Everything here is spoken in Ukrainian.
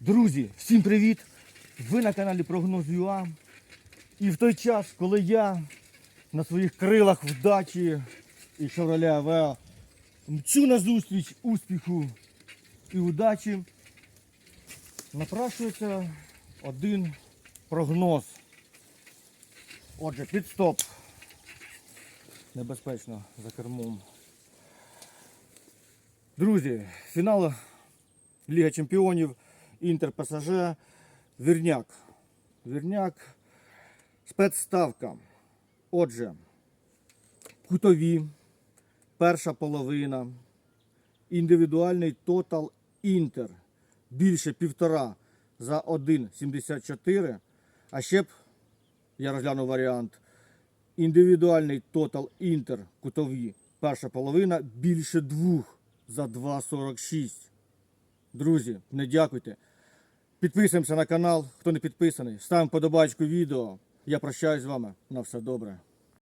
Друзі, всім привіт! Ви на каналі Прогноз ЮА. І в той час, коли я на своїх крилах вдачі і Chevrolet Aveo мчу на зустріч успіху і удачі, напрашується один прогноз. Отже, підстоп. Небезпечно за кермом. Друзі, фінал Ліга Чемпіонів, Інтер ПСЖ, Вірняк. Вірняк, спецставка. Отже, кутові, перша половина, індивідуальний тотал Інтер більше півтора за 1,74. А ще б я розглянув варіант. Індивідуальний тотал Інтер кутові, перша половина більше двох за 2,46. Друзі, не дякуйте. Підписуємося на канал, хто не підписаний. Ставимо подобачку відео. Я прощаюсь з вами. На все добре.